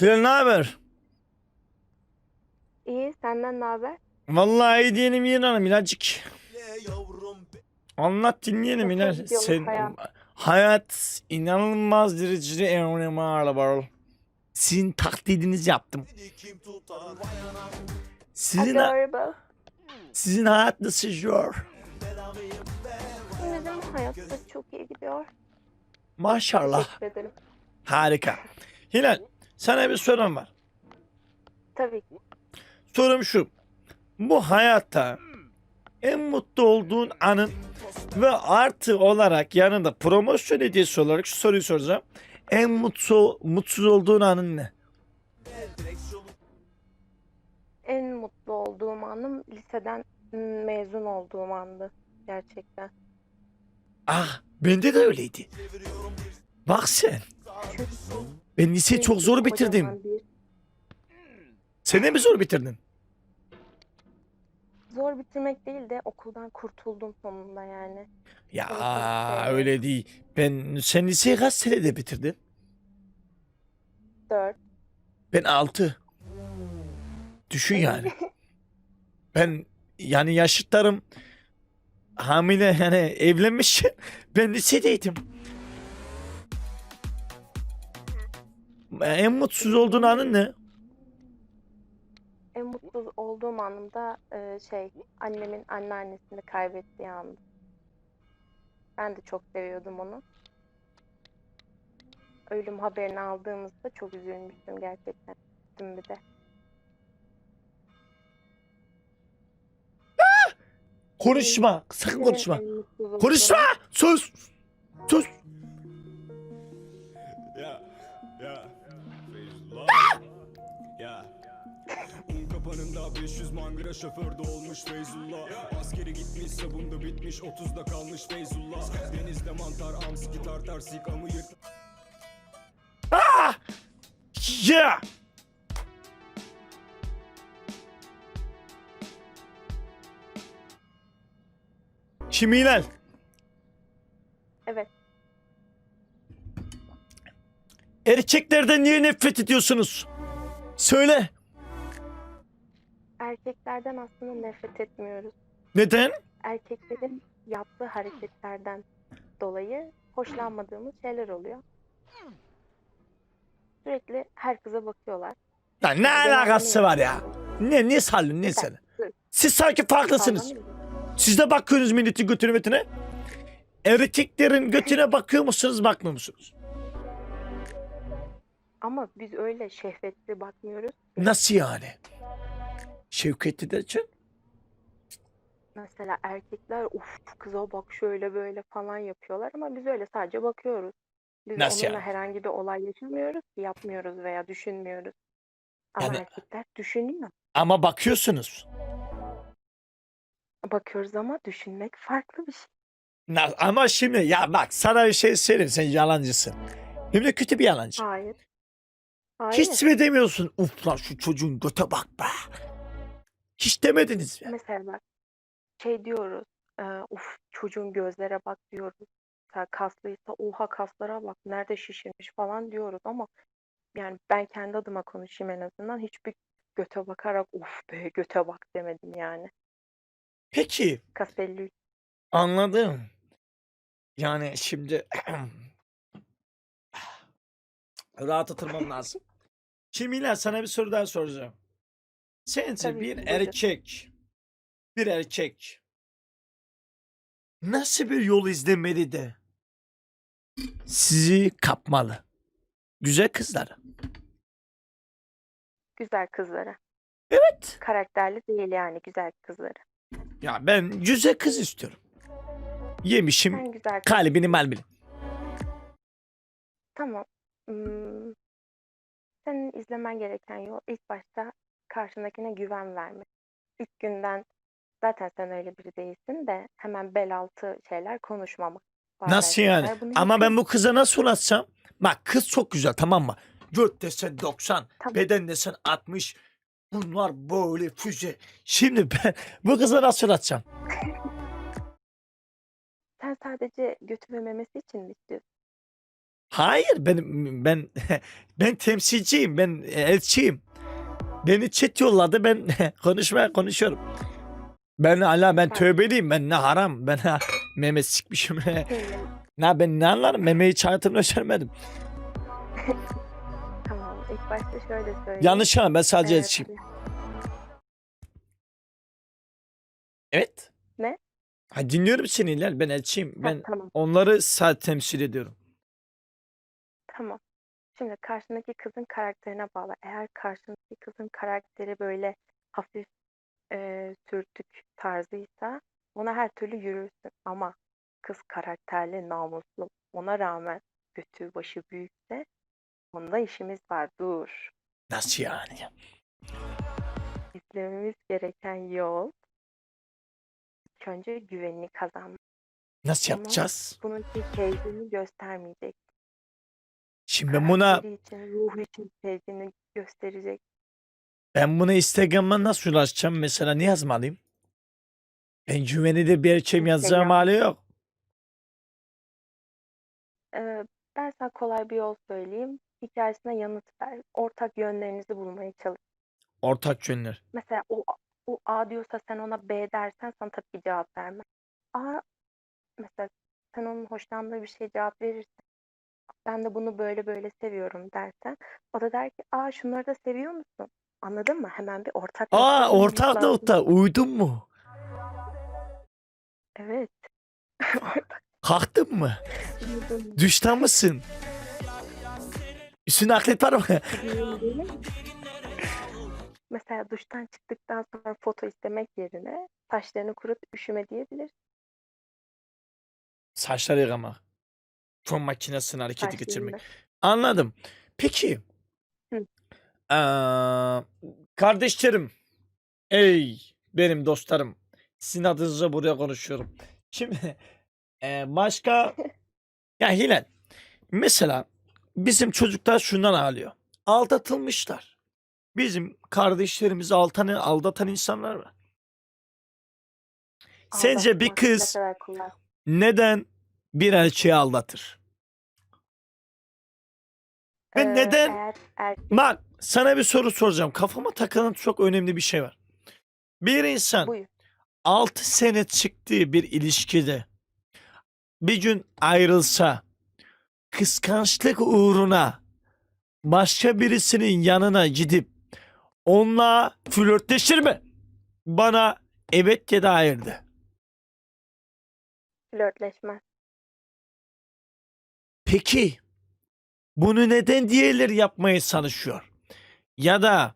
Hilal ne haber? İyi, senden ne haber? Vallahi iyi diyelim Hilal Hanım yavrum Anlat dinleyelim Nasıl gidiyor Sen, hayat? hayat inanılmaz derecede önemli. Sizin taklidinizi yaptım. Sizin, Adorable. sizin hayat nasıl zor? Bizim hayat da çok iyi gidiyor. Maşallah. Teşekkür ederim. Harika. Hilal sana bir sorum var. Tabii ki. Sorum şu. Bu hayatta en mutlu olduğun anın ve artı olarak yanında promosyon hediyesi olarak şu soruyu soracağım. En mutlu, mutsuz olduğun anın ne? En mutlu olduğum anım liseden mezun olduğum andı. Gerçekten. Ah bende de öyleydi. Bak sen. Ben liseyi çok zor bitirdim. kocaman bir- Sen de mi zor bitirdin? Zor bitirmek değil de okuldan kurtuldum sonunda yani. Ya öyle değil. Ben sen liseyi kaç senede bitirdin? Dört. Ben 6. Düşün yani. Ben yani yaşıtlarım hamile yani evlenmiş. Ben lisedeydim. En mutsuz olduğun anın ne? En mutlu olduğum anımda e, şey annemin anneannesini kaybettiği andı. Ben de çok seviyordum onu. Ölüm haberini aldığımızda çok üzülmüştüm gerçekten. Üzüldüm bir de. Konuşma. Sakın konuşma. En mutsuz olduğum- Konuşma. Sus. Sus. Kapanında 500 mangıra şoförde olmuş Feyzullah Askeri gitmiş sabunda bitmiş 30'da kalmış Feyzullah Denizde mantar amski tartar sikamı yırt Yeah. Şimdi Hilal. Evet. Erkeklerden niye nefret ediyorsunuz? Söyle. Erkeklerden aslında nefret etmiyoruz. Neden? Erkeklerin yaptığı hareketlerden dolayı hoşlanmadığımız şeyler oluyor. Sürekli her kıza bakıyorlar. Ya ne alakası var ya? Ne ne sallın ne sen? Siz sanki farklısınız. Siz de bakıyorsunuz milletin götüne götüne. Erkeklerin götüne bakıyor musunuz bakmıyor musunuz? Ama biz öyle şehvetli bakmıyoruz. Nasıl yani? Şevketli derken? Mesela erkekler uf kıza bak şöyle böyle falan yapıyorlar ama biz öyle sadece bakıyoruz. Biz Nasıl onunla yani? herhangi bir olay yaşamıyoruz, yapmıyoruz veya düşünmüyoruz. Ama Yani- erkekler düşünüyor. Ama bakıyorsunuz. Bakıyoruz ama düşünmek farklı bir şey. Na- Ama şimdi ya bak sana bir şey söyleyeyim sen yalancısın. Hem de kötü bir yalancı. Hayır. Hayır. Hiç mi demiyorsun? Uf lan şu çocuğun göte bak be. Hiç demediniz mi? Mesela bak şey diyoruz. E, uf çocuğun gözlere bak diyoruz. Mesela kaslıysa oha kaslara bak nerede şişirmiş falan diyoruz ama yani ben kendi adıma konuşayım en azından hiçbir göte bakarak uf be göte bak demedim yani. Peki Kas 53. anladım. Yani şimdi rahat oturmam lazım. Şimdi Hilal sana bir soru daha soracağım. Sence Tabii bir ki, buyurun. erkek bir erkek nasıl bir yol izlemeli de sizi kapmalı? Güzel kızlar. Güzel kızlara. Evet. Karakterli değil yani güzel kızlara. Ya ben güzel kız istiyorum. Yemişim Sen güzel kız. kalbini malbini. Tamam. Hmm. Senin izlemen gereken yol ilk başta karşındakine güven vermek. İlk günden zaten sen öyle biri değilsin de hemen bel altı şeyler konuşmamak. Nasıl yani? bunu Ama ben bu kıza nasıl ulaşsam? Bak kız çok güzel tamam mı? Göt desen 90, Tamam. beden desen 60. Bunlar böyle füze. Şimdi ben bu kıza nasıl ulaşacağım? Sen sadece götü memesi için mi istiyorsun? Hayır benim ben ben temsilciyim. Ben elçiyim. Beni chat yolladı. Ben konuşmaya konuşuyorum. Ben hala ben tövbeliyim. Ben ne haram. Ben ha, meme sikmişim. Ne ben ne anlarım? Memeyi hiç hayatımda ölçermedim. tamam ilk başta şöyle söyleyeyim. Yanlış anlam. Ben sadece Evet. elçiyim. Evet. Ne? Ha, dinliyorum seni İlal. Ben elçiyim. Ha, Ben tamam onları sadece temsil ediyorum. tamam. Şimdi karşındaki kızın karakterine bağlı. Eğer karşındaki kızın karakteri böyle hafif e, sürtük tarzıysa ona her türlü yürürsün. Ama kız karakterli, namuslu, ona rağmen götü başı büyükse onda işimiz var. Dur. Nasıl yani? İzlememiz gereken yol ilk önce güvenini kazanmak. Nasıl Ama- yapacağız? Bunun için sevdiğini göstermeyecek. Şimdi ben buna Karakteri için, ruhu için sevdiğini gösterecek. ben buna Instagram'a nasıl ulaşacağım? Mesela ne yazmalıyım? Ben güvenilir bir erkeğim yazacağım Instagram. hali yok. Ee, ben sana kolay bir yol söyleyeyim. Hikayesine yanıt ver. Ortak yönlerinizi bulmaya çalış. Ortak yönler. Mesela o, o A diyorsa sen ona B dersen sana tabii ki cevap vermez. A mesela sen onun hoşlandığı bir şeye cevap verirsen ben de bunu böyle böyle seviyorum dersen o da der ki aa şunları da seviyor musun? Anladın mı? Hemen bir ortak Aa nokta bulmamız ortak lazım. nokta. Uydun mu? Evet. Ortak Kalktın mı? buldum. Düşten mısın? Üstüne aklet var mı? Diyeyim değil mi? Mesela duştan çıktıktan sonra foto istemek yerine saçlarını kurut üşüme diyebilir. Saçları yıkamak. Fön makinesinin hareketi Saçlarını. geçirmek. Anladım. Peki. Hı. Kardeşlerim. Ey benim dostlarım. Sizin adınıza buraya konuşuyorum. Şimdi eee, başka ya Hilal mesela bizim çocuklar şundan ağlıyor. Aldatılmışlar. Bizim kardeşlerimizi altan, aldatan insanlar var. Sence bir kız neden bir erkeği aldatır? Ve Ee, neden Eğer Bak sana bir soru soracağım. Kafama takılan çok önemli bir şey var. Bir insan buyur. 6 sene çıktığı bir ilişkide bir gün ayrılsa kıskançlık uğruna başka birisinin yanına gidip onunla flörtleşir mi? Bana evet ya da hayır de. Flörtleşmez. Peki bunu neden diğerleri yapmaya çalışıyor? Ya da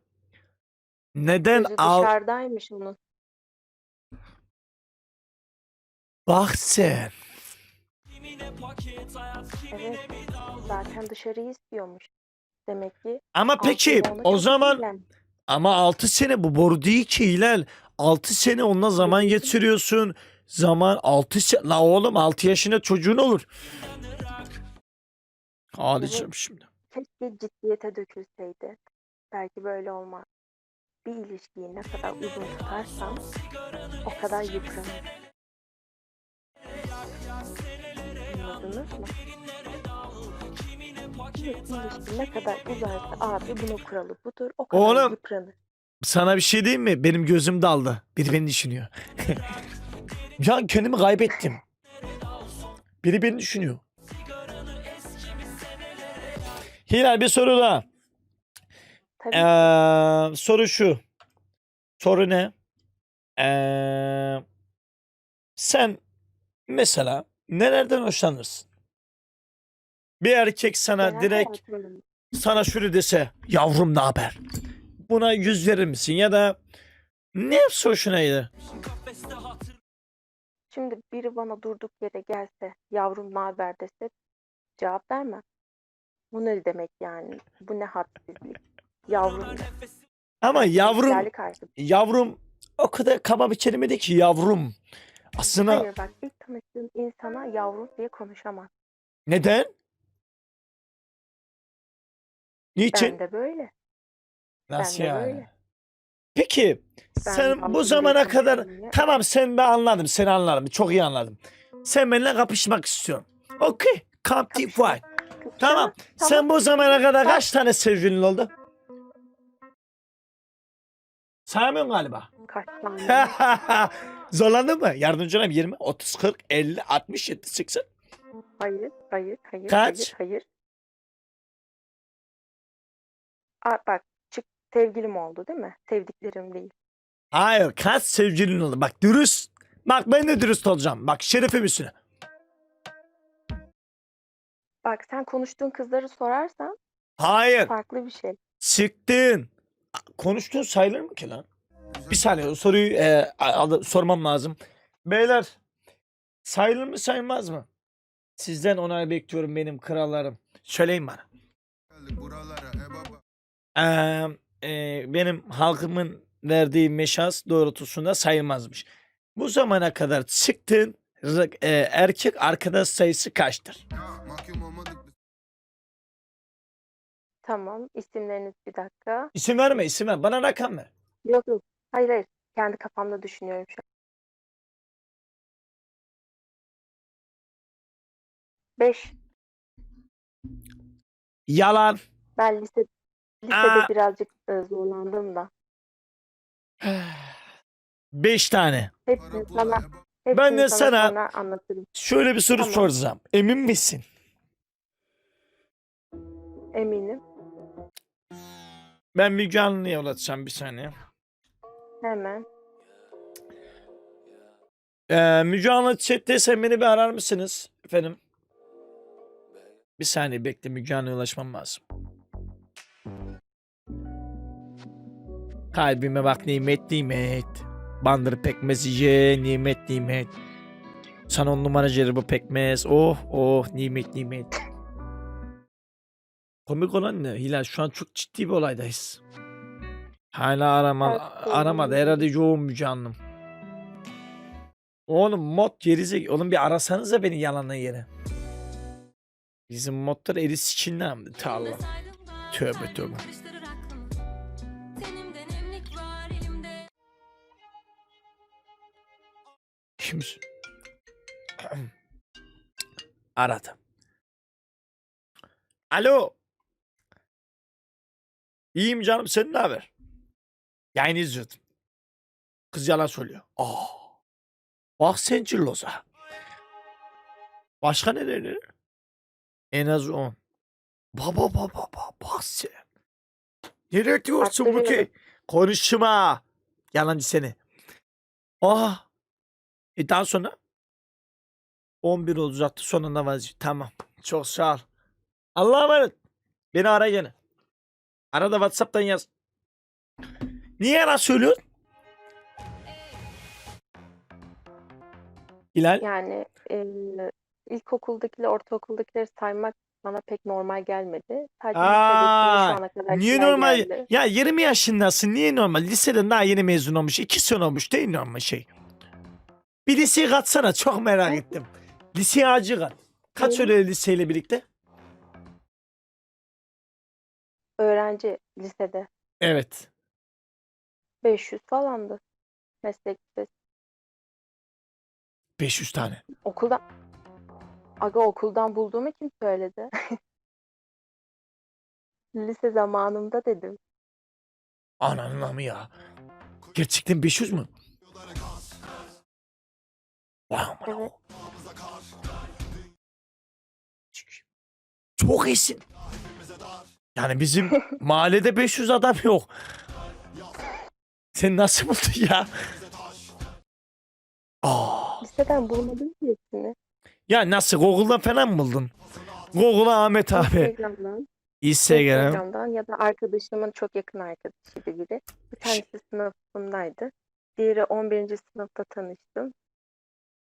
neden Gözü al dışarıdaymış onun. bak sen Evet. Zaten dışarıyı istiyormuş. Demek ki ama peki aslında o zaman ilgilen- ama 6 sene bu boru değil ki Hilal. 6 sene onunla zaman geçiriyorsun. Zaman 6 sene. La oğlum 6 yaşında çocuğun olur. Ağlayacağım şimdi. Keşke ciddiyete dökülseydi. Belki böyle olmaz. Bir ilişkiyi ne kadar uzun tutarsan o kadar yıpranır. Anladınız mı? Bir ilişki ne kadar uzarsa abi bunun kuralı budur. O kadar Oğlum. yıpranır. Sana bir şey diyeyim mi? Benim gözüm daldı. Biri beni düşünüyor. ya kendimi kaybettim. Biri beni düşünüyor. Hilal bir soru daha. Tabii Ee, soru şu. Soru ne? Ee, sen mesela nelerden hoşlanırsın? Bir erkek sana genel direkt hayatımda sana şunu dese yavrum ne haber? Buna yüz verir misin? Ya da ne yapsa hoşuna gider? Şimdi biri bana durduk yere gelse, yavrum ne haber dese cevap vermem. Bu ne demek yani? Bu ne hadsizlik? Yavrum? Ama yavrum Değerli karşı. yavrum o kadar kaba bir kelime değil ki yavrum. Aslında Hayır bak ilk tanıştığın insana yavrum diye konuşamaz. neden? Niçin? Ben de böyle. Nasıl ben de yani? böyle. Peki Ben sen bu yavrum zamana kadar ya. tamam sen ben anladım seni anladım çok iyi anladım. Sen benimle kapışmak istiyorsun. Okey. Come deep Kapışmak- Tamam. Tamam. Sen bu zamana kadar kaç tane sevgilin oldu? Saymıyorsun galiba. Kaç tane? Zorlandın mı? Yardımcı olayım 20, 30, 40, 50, 60, 70, 80. Hayır, hayır, hayır, Kaç? hayır, hayır. Aa, bak, çık sevgilim oldu değil mi? Sevdiklerim değil. Hayır kaç sevgilin oldu? Bak dürüst. Bak ben de dürüst olacağım. Bak şerefim üstüne. Bak sen konuştuğun kızları sorarsan Hayır. farklı bir şey. Çıktın. Konuştuğun sayılır mı ki lan? Bir saniye o soruyu e, al- sormam lazım. Beyler sayılır mı sayılmaz mı? Sizden onay bekliyorum benim krallarım. Söyleyin bana. Ee, e, benim halkımın verdiği meşas doğrultusunda sayılmazmış. Bu zamana kadar çıktığın r- e, erkek arkadaş sayısı kaçtır? Tamam, isimleriniz bir dakika. İsim verme isim ver. Bana rakam ver. Yok yok. Hayır hayır. Kendi kafamda düşünüyorum şu an. Beş. Yalan. Ben lise, lisede Aa. birazcık e, zorlandım da. Beş tane. Hepsini sana, hepsini Ben de sana sana- sonra anlatırım. Şöyle bir soru Tamam. soracağım. Emin misin? Eminim. Ben Müge Anlı'ya ulaşacağım bir saniye. Hemen. Ee, Müge Anlı chatteysen beni bir arar mısınız efendim? Bir saniye bekle Müge Anlı'ya ulaşmam lazım. Kalbime bak nimet nimet. Bandır pekmez ye nimet nimet. Sana on numara bu pekmez. Oh oh nimet nimet. Komik olan ne? Hilal şu an çok ciddi bir olaydayız. Hala arama, aramadı. Herhalde yoğun Müge Anlım. Oğlum mod gerizek. Oğlum bir arasanıza beni yalanla yere. Bizim modlar eri sikinde hamdi. Allah. Tövbe tövbe. Kimsin? Aradı. Alo. İyiyim canım sen ne haber? Yayını izliyordum. Kız yalan söylüyor. Aa. Bak sen cilloza. Başka ne denir? En az 10. Baba baba baba bak sen. Nereye diyorsun bu ki? Konuşma. Yalancı seni. Ah. E daha sonra? 11 olacaktı sonunda vazgeçti. Tamam. Çok sağ ol. Allah'a emanet. Beni ara gene. Ara da Whatsapp'tan yaz. Niye yalan söylüyorsun? Hilal. Yani e, ilkokuldakileri, ortaokuldakileri saymak bana pek normal gelmedi. Sadece Aa, şu ana kadar Niye normal? geldi. Ya 20 yaşındasın. Niye normal? Liseden daha yeni mezun olmuş. 2 sene olmuş. Değil normal şey. Bir liseye katsana. Çok merak ettim. Liseye acı kat. Kaç öyle liseyle birlikte? Öğrenci lisede Evet. 500 falandı. Meslek lisesi. 500 tane. Okuldan Aga okuldan bulduğumu kim söyledi? Lise zamanımda dedim. Ananın amı ya. Gerçekten 500 mü? Vay aman Evet. Çok iyisin. Yani bizim mahallede 500 adam yok. Sen nasıl buldun ya? Aa, Liseden bulmadım ki hepsini. ya nasıl Google'dan falan mı buldun? Google'a Ahmet abi. Instagram'dan, Instagram. Instagram'dan ya da arkadaşımın çok yakın arkadaşıydı biri. Bir tanesi sınıfımdaydı. Diğeri 11. sınıfta tanıştım.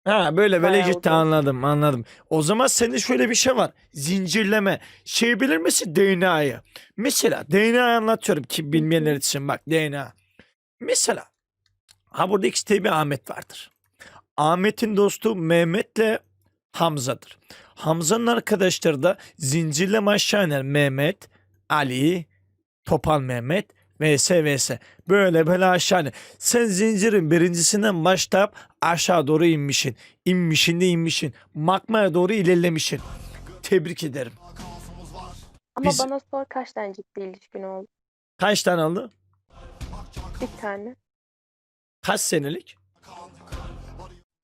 Ha böyle böyle Bayağı ciddi uzun. anladım anladım. O zaman sende şöyle bir şey var. Zincirleme. Şey bilir misin DNA'yı? Mesela DNA anlatıyorum ki bilmeyenler için bak DNA. Mesela ha burada iki tane bir Ahmet vardır. Ahmet'in dostu Mehmet'le Hamza'dır. Hamza'nın arkadaşları da zincirleme aşağı iner. Mehmet, Ali, Topal Mehmet, vs vs. Böyle böyle aşağı. Sen zincirin birincisinden başlayıp aşağı doğru inmişsin. İnmişin de inmişsin. Makmaya doğru ilerlemişsin. Tebrik ederim. Ama Biz- bana sor kaç tane ciddi ilişkin oldu? Kaç tane oldu? Bir tane, Kaç senelik?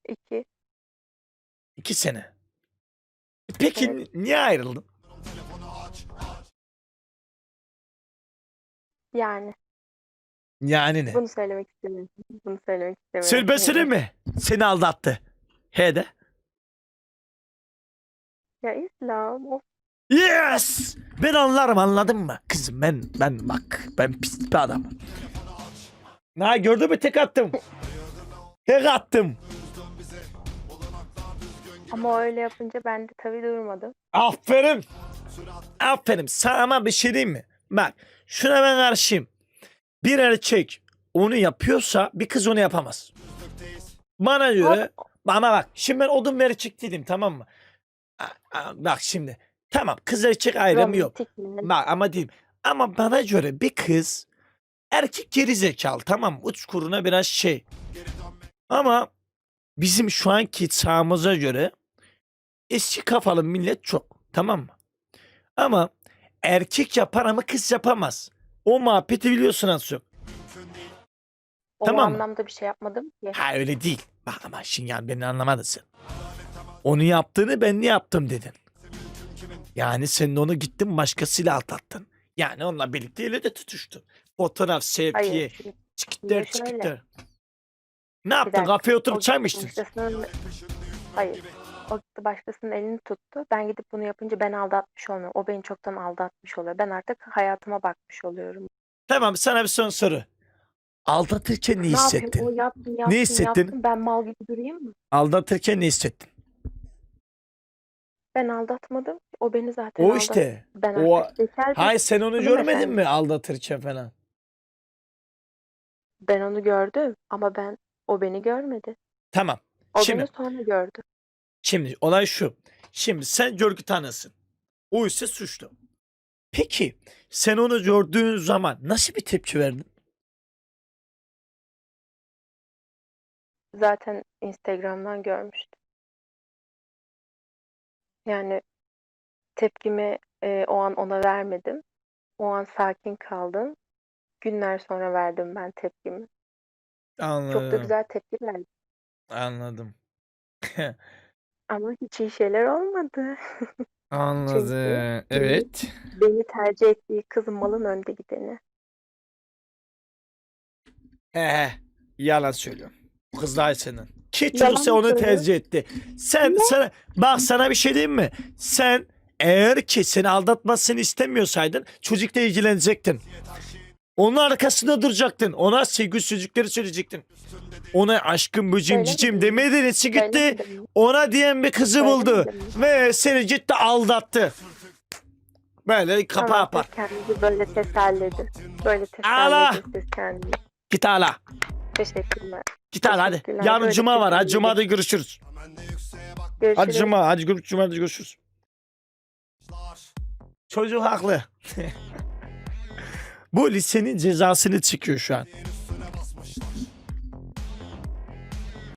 iki. İki sene. Peki Evet. niye ayrıldın? Yani Yani ne? bunu söylemek istemiyorum. Bunu söylemek istemiyorum. Sülbesini mi? Seni aldattı. He de. Ya İslam, of Yes! Ben anlarım anladın mı? Kızım ben ben bak ben pis bir adamım. Ha gördün mü tek attım. Tek attım. ama öyle yapınca ben de tabii durmadım. Aferin. Aferin. Sana ama bir şey diyeyim mi? Bak şuna ben karşıyım. Bir erkek onu yapıyorsa bir kız onu yapamaz. Bana göre ama bak şimdi ben odun erkek dedim tamam mı? A- a- Bak şimdi tamam kız erkek ayrımı yok. Romantik mi? Bak ama diyeyim. Ama bana göre bir kız erkek geri zekalı tamam mı? Uç kuruna biraz şey. Ama bizim şu anki çağımıza göre eski kafalı millet çok. Tamam mı? Ama erkek yapar ama kız yapamaz. O muhabbeti biliyorsun az çok. O Tamam mı? anlamda bir şey yapmadım ki. Ha öyle değil. Bak ama şimdi yani beni anlamadın sen. Onu yaptığını ben ne yaptım dedin. Yani sen onu gittin başkasıyla aldattın. Yani onunla birlikte öyle de tutuştun. Fotoğraf, sevkiye, Hayır. şimdi şöyle. Ne yaptın? dakika. Kafeye oturup çay mı içtin? Hayır. O gitti başkasının elini tuttu. Ben gidip bunu yapınca ben aldatmış olmuyorum. O beni çoktan aldatmış oluyor. Ben artık hayatıma bakmış oluyorum. Tamam sana bir son soru. Aldatırken ne Ne yapayım? O hissettin? yaptın, yaptın, hissettin? yaptın. Ben mal gibi durayım mı? Aldatırken ne hissettin? Ben aldatmadım. ki. O beni zaten O aldattı. işte. Ben O artık bir- Hayır sen onu Hanımefendi. görmedin mi aldatırken falan? Ben onu gördüm ama ben o beni görmedi. Tamam. O Şimdi beni sonra gördü. Şimdi olay şu. Şimdi sen görgü tanısın. O ise suçlu. Peki sen onu gördüğün zaman nasıl bir tepki verdin? Zaten Instagram'dan görmüştüm. Yani tepkimi e, o an ona vermedim. O an sakin kaldım. Günler sonra verdim ben tepkimi. Anladım. Çok da güzel tepki verdim. Anladım. Ama hiç iyi şeyler olmadı. Anladım. Çünkü- Evet. Beni tercih ettiği kız malın önde gideni. Ee, yalan söylüyorum. Bu kız daha senin. Ki Yalan çocuksa onu tercih etti. Sen sana bak sana bir şey diyeyim mi? Sen eğer ki seni aldatmasını istemiyorsaydın çocukla ilgilenecektin. Onun arkasında duracaktın. Ona sevgi sözcükleri söyleyecektin. Ona aşkım böcüm Öyle cicim demedin. içi gitti. Mi? Ona diyen bir kızı Öyle buldu. Ve seni gitti aldattı. Böyle kapa Tamam, yapar. siz kendinizi böyle teselledi. Böyle Allah! teselledi siz kendinizi. Git hala. Teşekkürler. Git hala hadi. Teşekkürler. Yarın Böyle cuma var. Hadi teselli cumada görüşürüz. Görüşürüz. Hadi cuma. Hadi gör- cumada görüşürüz. Çocuk haklı. Bu lisenin cezasını çekiyor şu an.